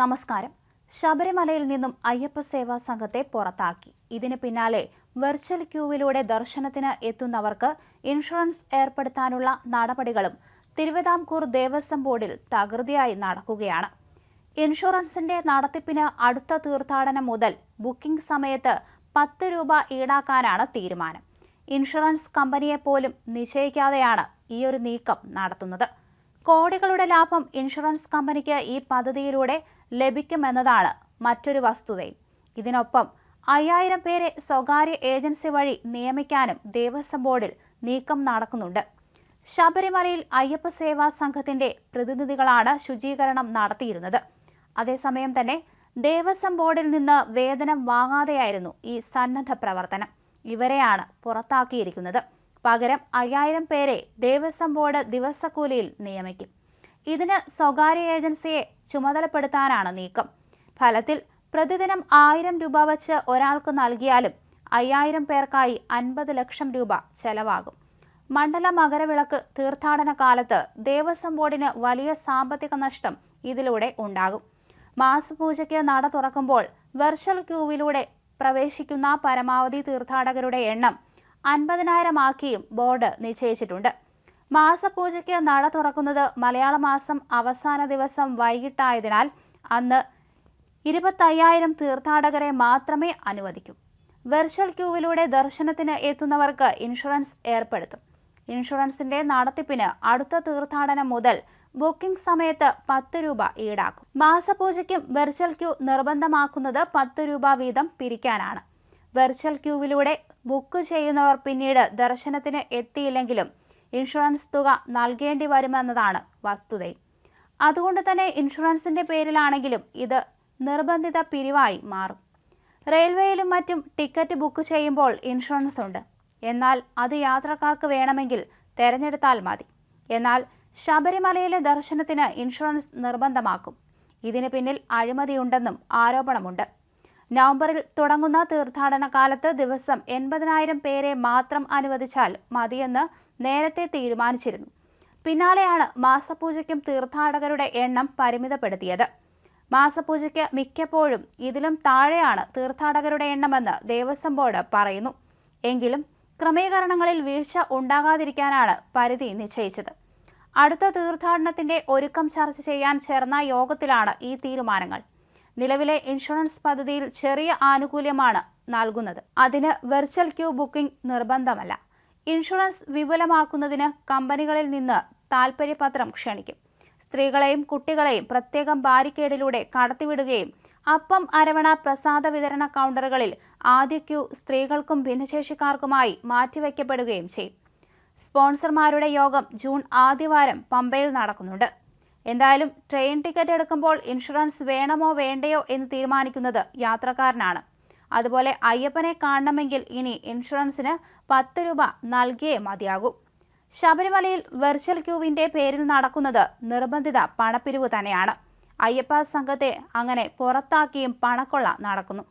നമസ്കാരം. ശബരിമലയിൽ നിന്നും അയ്യപ്പ സേവാ സംഘത്തെ പുറത്താക്കി. ഇതിന് പിന്നാലെ വെർച്വൽ ക്യൂവിലൂടെ ദർശനത്തിന് എത്തുന്നവർക്ക് ഇൻഷുറൻസ് ഏർപ്പെടുത്താനുള്ള നടപടികളും തിരുവിതാംകൂർ ദേവസ്വം ബോർഡിൽ തകൃതിയായി നടക്കുകയാണ്. ഇൻഷുറൻസിന്റെ നടത്തിപ്പിന് അടുത്ത തീർത്ഥാടനം മുതൽ ബുക്കിംഗ് സമയത്ത് പത്ത് രൂപ ഈടാക്കാനാണ് തീരുമാനം. ഇൻഷുറൻസ് കമ്പനിയെ പോലും നിശ്ചയിക്കാതെയാണ് ഈയൊരു നീക്കം നടത്തുന്നത്. കോടികളുടെ ലാഭം ഇൻഷുറൻസ് കമ്പനിക്ക് ഈ പദ്ധതിയിലൂടെ ലഭിക്കുമെന്നതാണ് മറ്റൊരു വസ്തുതയും. ഇതിനൊപ്പം അയ്യായിരം പേരെ സ്വകാര്യ ഏജൻസി വഴി നിയമിക്കാനും ദേവസ്വം ബോർഡിൽ നീക്കം നടക്കുന്നുണ്ട്. ശബരിമലയിൽ അയ്യപ്പ സേവാ സംഘത്തിന്റെ പ്രതിനിധികളാണ് ശുചീകരണം നടത്തിയിരുന്നത്. അതേസമയം തന്നെ ദേവസ്വം ബോർഡിൽ നിന്ന് വേതനം വാങ്ങാതെയായിരുന്നു ഈ സന്നദ്ധ പ്രവർത്തനം. ഇവരെയാണ് പുറത്താക്കിയിരിക്കുന്നത്. പകരം അയ്യായിരം പേരെ ദേവസ്വം ബോർഡ് ദിവസക്കൂലിയിൽ നിയമിക്കും. ഇതിന് സ്വകാര്യ ഏജൻസിയെ ചുമതലപ്പെടുത്താനാണ് നീക്കം. ഫലത്തിൽ പ്രതിദിനം ആയിരം രൂപ വച്ച് ഒരാൾക്ക് നൽകിയാലും അയ്യായിരം പേർക്കായി അൻപത് ലക്ഷം രൂപ ചെലവാകും. മണ്ഡല മകരവിളക്ക് തീർത്ഥാടന കാലത്ത് ദേവസ്വം ബോർഡിന് വലിയ സാമ്പത്തിക നഷ്ടം ഇതിലൂടെ ഉണ്ടാകും. മാസപൂജയ്ക്ക് നട തുറക്കുമ്പോൾ വെർച്വൽ ക്യൂവിലൂടെ പ്രവേശിക്കുന്ന പരമാവധി തീർത്ഥാടകരുടെ എണ്ണം അൻപതിനായിരം ആക്കിയും ബോർഡ് നിശ്ചയിച്ചിട്ടുണ്ട്. മാസപൂജയ്ക്ക് നട തുറക്കുന്നത് മലയാള മാസം അവസാന ദിവസം വൈകിട്ടായതിനാൽ അന്ന് ഇരുപത്തയ്യായിരം തീർത്ഥാടകരെ മാത്രമേ അനുവദിക്കൂ. വെർച്വൽ ക്യൂവിലൂടെ ദർശനത്തിന് എത്തുന്നവർക്ക് ഇൻഷുറൻസ് ഏർപ്പെടുത്തും. ഇൻഷുറൻസിന്റെ നടത്തിപ്പിന് അടുത്ത തീർത്ഥാടനം മുതൽ ബുക്കിംഗ് സമയത്ത് പത്ത് രൂപ ഈടാക്കും. മാസപൂജയ്ക്കും വെർച്വൽ ക്യൂ നിർബന്ധമാക്കുന്നത് പത്ത് രൂപ വീതം പിരിക്കാനാണ്. വെർച്വൽ ക്യൂവിലൂടെ ബുക്ക് ചെയ്യുന്നവർ പിന്നീട് ദർശനത്തിന് എത്തിയില്ലെങ്കിലും ഇൻഷുറൻസ് തുക നൽകേണ്ടി വരുമെന്നതാണ് വസ്തുത. അതുകൊണ്ട് തന്നെ ഇൻഷുറൻസിന്റെ പേരിലാണെങ്കിലും ഇത് നിർബന്ധിത പിരിവായി മാറും. റെയിൽവേയിലും മറ്റും ടിക്കറ്റ് ബുക്ക് ചെയ്യുമ്പോൾ ഇൻഷുറൻസ് ഉണ്ട്. എന്നാൽ അത് യാത്രക്കാർക്ക് വേണമെങ്കിൽ തെരഞ്ഞെടുത്താൽ മതി. എന്നാൽ ശബരിമലയിലെ ദർശനത്തിന് ഇൻഷുറൻസ് നിർബന്ധമാക്കും. ഇതിന് പിന്നിൽ അഴിമതിയുണ്ടെന്നും ആരോപണമുണ്ട്. നവംബറിൽ തുടങ്ങുന്ന തീർത്ഥാടന കാലത്ത് ദിവസം എൺപതിനായിരം പേരെ മാത്രം അനുവദിച്ചാൽ മതിയെന്ന് നേരത്തെ തീരുമാനിച്ചിരുന്നു. പിന്നാലെയാണ് മാസപൂജയ്ക്കും തീർത്ഥാടകരുടെ എണ്ണം പരിമിതപ്പെടുത്തിയത്. മാസപൂജയ്ക്ക് മിക്കപ്പോഴും ഇതിലും താഴെയാണ് തീർത്ഥാടകരുടെ എണ്ണമെന്ന് ദേവസ്വം ബോർഡ് പറയുന്നു. എങ്കിലും ക്രമീകരണങ്ങളിൽ വീഴ്ച ഉണ്ടാകാതിരിക്കാനാണ് പരിധി നിശ്ചയിച്ചത്. അടുത്ത തീർത്ഥാടനത്തിന്റെ ഒരുക്കം ചർച്ച ചെയ്യാൻ ചേർന്ന യോഗത്തിലാണ് ഈ തീരുമാനങ്ങൾ. നിലവിലെ ഇൻഷുറൻസ് പദ്ധതിയിൽ ചെറിയ ആനുകൂല്യമാണ് നൽകുന്നത്. അതിന് വെർച്വൽ ക്യൂ ബുക്കിംഗ് നിർബന്ധമല്ല. ഇൻഷുറൻസ് വിപുലമാക്കുന്നതിന് കമ്പനികളിൽ നിന്ന് താൽപ്പര്യപത്രം ക്ഷണിക്കും. സ്ത്രീകളെയും കുട്ടികളെയും പ്രത്യേകം ബാരിക്കേഡിലൂടെ കടത്തിവിടുകയും അപ്പം അരവണ പ്രസാദ വിതരണ കൗണ്ടറുകളിൽ ആദ്യ ക്യൂ സ്ത്രീകൾക്കും ഭിന്നശേഷിക്കാർക്കുമായി മാറ്റിവെക്കപ്പെടുകയും ചെയ്യും. സ്പോൺസർമാരുടെ യോഗം ജൂൺ ആദ്യവാരം പമ്പയിൽ നടക്കുന്നുണ്ട്. എന്തായാലും ട്രെയിൻ ടിക്കറ്റ് എടുക്കുമ്പോൾ ഇൻഷുറൻസ് വേണമോ വേണ്ടയോ എന്ന് തീരുമാനിക്കുന്നത് യാത്രക്കാരനാണ്. അതുപോലെ അയ്യപ്പനെ കാണണമെങ്കിൽ ഇനി ഇൻഷുറൻസിന് പത്ത് രൂപ നൽകിയേ മതിയാകൂ. ശബരിമലയിൽ വെർച്വൽ ക്യൂവിന്റെ പേരിൽ നടക്കുന്നത് നിർബന്ധിത പണപ്പിരിവ് തന്നെയാണ്. അയ്യപ്പ സംഘത്തെ അങ്ങനെ പുറത്താക്കിയും പണക്കൊള്ള നടക്കുന്നു.